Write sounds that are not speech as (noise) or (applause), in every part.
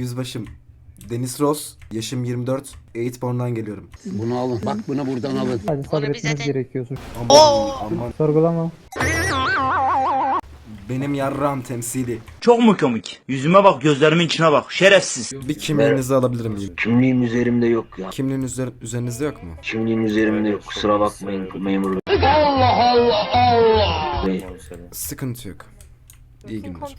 Yüzbaşım. Deniz Ross. Yaşım 24. Eightborn'dan geliyorum. Bunu alın. Bak bunu buradan alın. Hadi sabretmeniz zaten- gerekiyor. suç. Aman, aman. Sorgulama. Benim yarram temsili. Çok mu komik? Yüzüme bak, gözlerimin içine bak. Şerefsiz. Bir kimliğinizi alabilir miyim? Kimliğim üzerimde yok ya. Kimliğin üzer üzerinizde yok mu? Kimliğim üzerimde yok. Kusura bakmayın memur bey. Allah Allah Allah. Bey. Sıkıntı yok. İyi günler.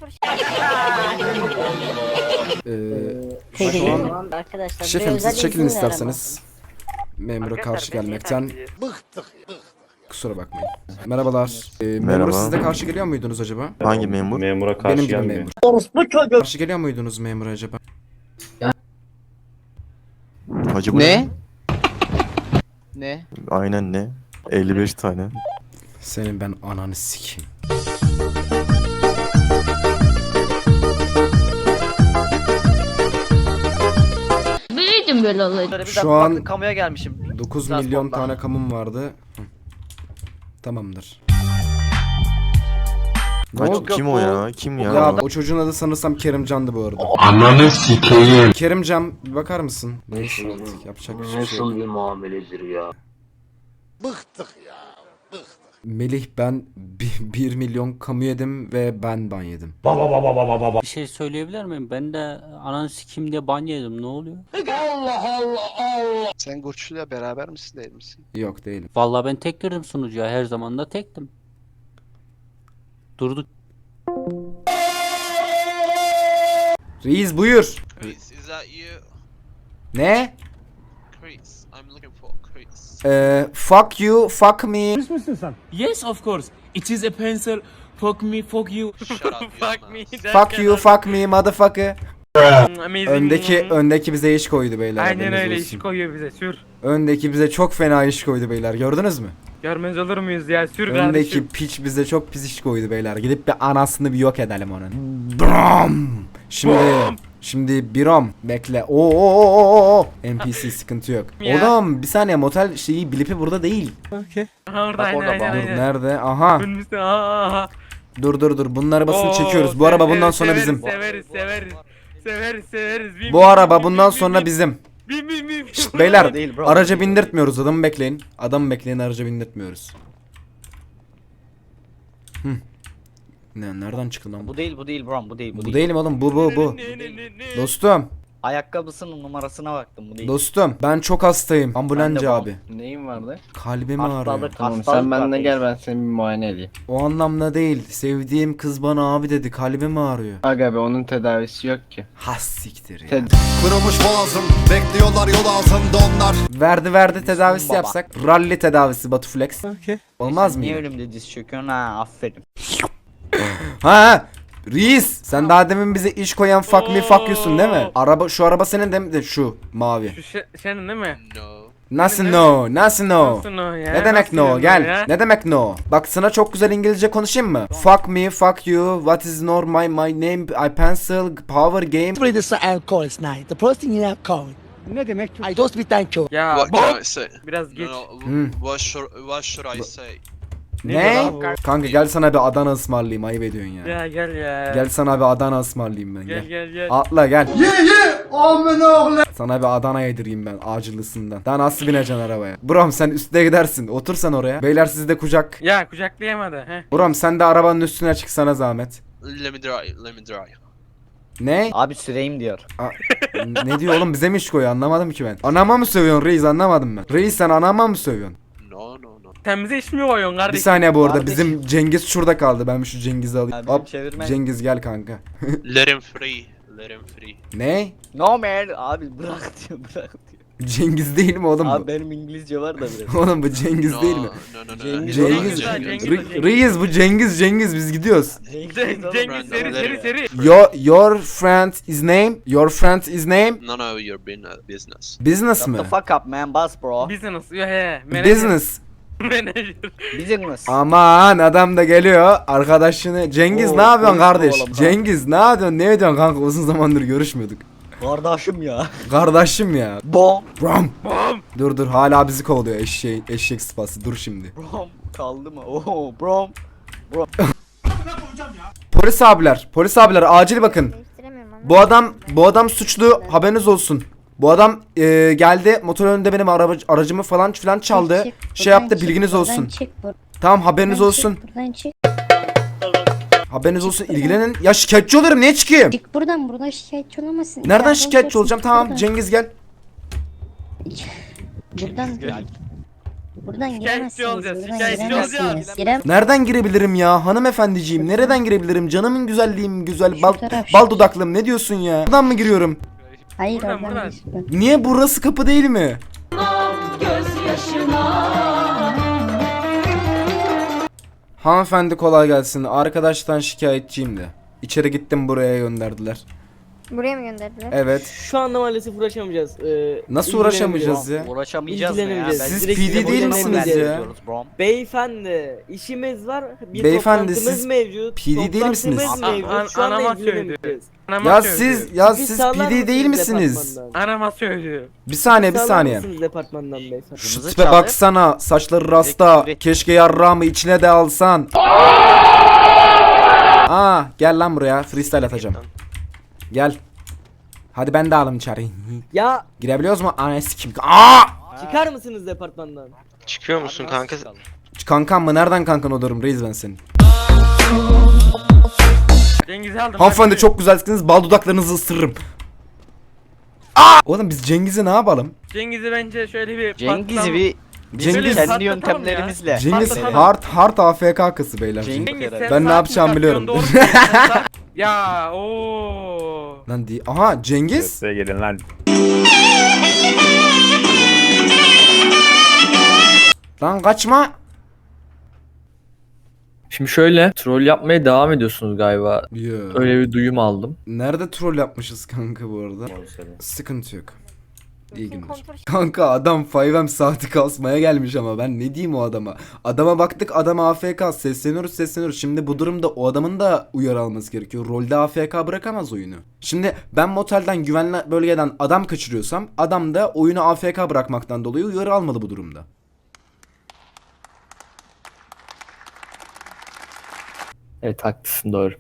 Ee, şu an Tamam arkadaşlar. şefim siz çekilin isterseniz. Memura karşı gelmekten. Kusura bakmayın. Merhabalar. Ee, memura Merhaba. siz de karşı geliyor muydunuz acaba? Hangi memur? Memura karşı Benim gibi gelmiyor. memur. Karşı geliyor muydunuz memura acaba? Hacı bu Ne? Ne? Aynen ne? 55 tane. Senin ben ananı sikeyim. Böyle olaydı. Şu an kamuya gelmişim. 9 Transportla. milyon tane kamum vardı. Hı. Tamamdır. Ne Kaç, oldu? kim o ya? Kim ya? Ya o çocuğun adı sanırsam Kerimcan'dı bu arada. Ananı sikeyim. Kerimcan bir bakar mısın? Neyse artık yapacak bir şey yok. Nasıl bir muameledir ya? Melih ben 1 milyon kamu yedim ve ben ban yedim. Bir şey söyleyebilir miyim? Ben de ananı sikim diye ban yedim. Ne oluyor? Sen Gurçlu'yla beraber misin değil misin? Yok değilim. Vallahi ben tek girdim sunucuya. Her zaman da tektim. Durduk. Reis buyur. Chris, is that you? Ne? Chris, I'm looking for Chris. Ee, fuck you, fuck me. Yes, of course. It is a pencil. Fuck me, fuck you. (laughs) Shut up, fuck me. Fuck you, fuck me, motherfucker. Amazing. Öndeki öndeki bize iş koydu beyler. Aynen haberiniz öyle olsun. iş koyuyor bize. Sür. Öndeki bize çok fena iş koydu beyler. Gördünüz mü? Görmez olur muyuz ya? Sür Öndeki kardeşim. piç bize çok pis iş koydu beyler. Gidip bir anasını bir yok edelim onun. Bram. Şimdi şimdi biram bekle. Oo oo oo. NPC sıkıntı yok. (laughs) Ya. Oğlum bir saniye motel şeyi blipi burada değil. Aha orada Bak aynen orada, aynen. Dur aynen. nerede? Aha. Önümüzde. Dur dur dur. Bunları basın Oo, çekiyoruz. Bu araba severiz, bundan sonra bizim. Severiz severiz. Severiz severiz. Bin, Bu bin, araba bin, bundan bin, sonra bin, bizim. Bin bin bin. Şşt beyler Değil bro. araca bindirtmiyoruz. Adamı bekleyin. Adamı bekleyin araca bindirtmiyoruz. Hı. Ne nereden çıktı lan bu? Bu değil bu değil bro bu değil Bu değilim oğlum bu bu bu. Ne, ne, ne, ne? Dostum, Ayakkabısının numarasına baktım bu değil. dostum ben çok hastayım. Ambulancı Ben de bu. abi. Neyin vardı? Kalbimi ağrıyor. Hastalık Tamam hastalık sen benimle değil. gel ben seni bir muayene edeyim. O anlamda değil. Sevdiğim kız bana abi dedi. Kalbim ağrıyor. Aga be onun tedavisi yok ki. Has siktir ya. Ted- Kırılmış boğazım, bekliyorlar yol ağzında onlar. Verdi verdi tedavisi baba. yapsak. Rally tedavisi Batuflex. Olmaz mı? Niye ya? ölümde diz çöküyorsun ha aferin. Ha. Reis sen daha demin bize iş koyan fuck me fuck you'sun değil mi? Araba şu araba senin değil mi de şu mavi. Şu şey- senin değil mi? No. Nasıl no? Nasıl no? Nasıl o ya? Ne demek Nasıl no? Gel. ya? Ne demek no? Bak sana çok güzel İngilizce konuşayım mı? Fuck me, fuck you. What is no my my name? I pencil power game. This alcohol is night. The first thing you have called. Ne demek I don't speak thank you. Ya What can I say? biraz No, geç. no, Hmm. what should what should I say? Ne? Kanka gel sana bir Adana ısmarlayayım. Ayıp ediyorsun ya. Ya gel ya. Gel sana bir Adana ısmarlayayım ben. Gel Gel. gel gel. Atla gel. Sana bir Adana yedireyim ben acılısından. Daha nasıl bineceksin arabaya? Buram sen üstüne gidersin. Otur sen oraya. Beyler sizde kucak. Ya kucaklayamadı. He. Buram sen de arabanın üstüne çıksana zahmet. Let me drive. Let me drive. Ne? Abi süreyim diyor. A- ne diyor oğlum bize mi iş koyuyor anlamadım ki ben. Anama mı sövüyorsun reis anlamadım ben. Reis sen anama mı sövüyorsun? No, no, bize iş mi koyuyorsun Bir kardeşim? saniye bu arada Kardeşim. bizim Cengiz şurada kaldı. Ben şu Cengiz'i alayım. Hop. çevirmen- Cengiz gel kanka. (laughs) Let him free. Let him free. ne? No man abi bırak (laughs) diyor bırak diyor. Cengiz değil mi oğlum Abi bu? benim İngilizce var da biraz. (laughs) Oğlum bu Cengiz no, değil mi? No, no, no. Cengiz- Cengiz. Cengiz, Cengiz, Re-. Reis bu Cengiz Cengiz biz gidiyoruz. Cengiz, Cengiz. Cengiz seri seri seri. Your your friend is name? Your friend is name? No, no, your bin- business. Business Shut mı? the fuck up man boss bro. Business. Ya he. Manager. Business. (laughs) Manager. Business. Aman adam da geliyor arkadaşını. Cengiz Oo, ne yapıyorsun kardeş? oğlum. Cengiz ne yapıyorsun? Ne ediyorsun kanka? Uzun zamandır görüşmüyorduk. Kardeşim ya. Kardeşim ya. Bom. Brom. Dur dur hala bizi kovalıyor eşeğin eşek sıpası. Dur şimdi. Brom kaldı mı? Oo brom. (laughs) Polis abiler, polis abiler acil bakın. Değiştiremiyorum Bu adam bu adam suçlu haberiniz olsun. Bu adam e, geldi motor önünde benim araba, aracımı falan filan çaldı. Şey yaptı bilginiz olsun. Tamam haberiniz olsun. Buradan çık. Haberiniz olsun ilgilenin. Ya şikayetçi olurum niye çıkayım? Çık buradan buradan şikayetçi olamazsın. Nereden İçeride şikayetçi olacağım? çık Tamam (laughs) buradan. Cengiz gel. Buradan Buradan Şikayetçi giremezsiniz. olacağız, Buradan şikayetçi giremezsiniz. Girem Nereden girebilirim ya hanımefendiciğim? Nereden girebilirim? Canımın güzelliğim güzel bal, taraf, bal dudaklım ne diyorsun ya? Buradan mı giriyorum? Hayır Buradan, oradan buradan. değil. Niye burası kapı değil mi? Hanımefendi kolay gelsin. Arkadaştan şikayetçiyim de. İçeri gittim buraya gönderdiler. Buraya mı gönderdiler? Evet. Şu anda maalesef uğraşamayacağız. Ee, Nasıl uğraşamayacağız ya? Uğraşamayacağız mı ya? İlgilenemeyeceğiz. Siz direkt PD size değil misiniz ya? bro. Beyefendi işimiz var. Bir Beyefendi, toplantımız siz mevcut. PD değil toplantımız misiniz? Mevcut. Şu anda Anama ilgilenemeyeceğiz. Ya siz ya Siz PD değil misiniz? Arama söylüyor. Bir saniye bir saniye. departmandan beyefendi? Şu tipe çaldı. baksana. Saçları rasta. Direkt- Keşke yarrağımı içine de alsan. (laughs) Aa gel lan buraya. Freestyle atacağım. Gel. Hadi ben de alayım içeri. Ya Girebiliyoruz mu? Anası kim? Aa! çıkar mısınız departmandan? Çıkıyor musun kanka? Kankan mı? Nereden kankan olurum reis ben senin? Cengiz'i aldım. Hanımefendi çok güzelsiniz. Bal dudaklarınızı ısırırım. Aa! Oğlum biz Cengiz'i ne yapalım? Cengiz'i bence şöyle bir Cengiz'i bir Cengiz- kendi yöntemlerimizle. Cengiz Patlatalım. hard hard AFK kası beyler. Cengiz- Cengiz sen Ben ne yapacağımı biliyorum. kalkıyorsun, doğru (laughs) söylüyorsun. ya ooo. Lan di Aha Cengiz. gelin lan. Lan kaçma. Şimdi şöyle troll yapmaya devam ediyorsunuz galiba. Yo. Öyle bir duyum aldım. Nerede troll yapmışız kanka bu arada? Sıkıntı yok. İyi günler. Kanka adam 5M saati kasmaya gelmiş ama ben ne diyeyim o adama? Adama baktık adam AFK sesleniyoruz sesleniyoruz. Şimdi bu durumda o adamın da uyarı alması gerekiyor. Rolde AFK bırakamaz oyunu. Şimdi ben motelden güvenli bölgeden adam kaçırıyorsam adam da oyunu AFK bırakmaktan dolayı uyarı almalı bu durumda. Evet haklısın doğru.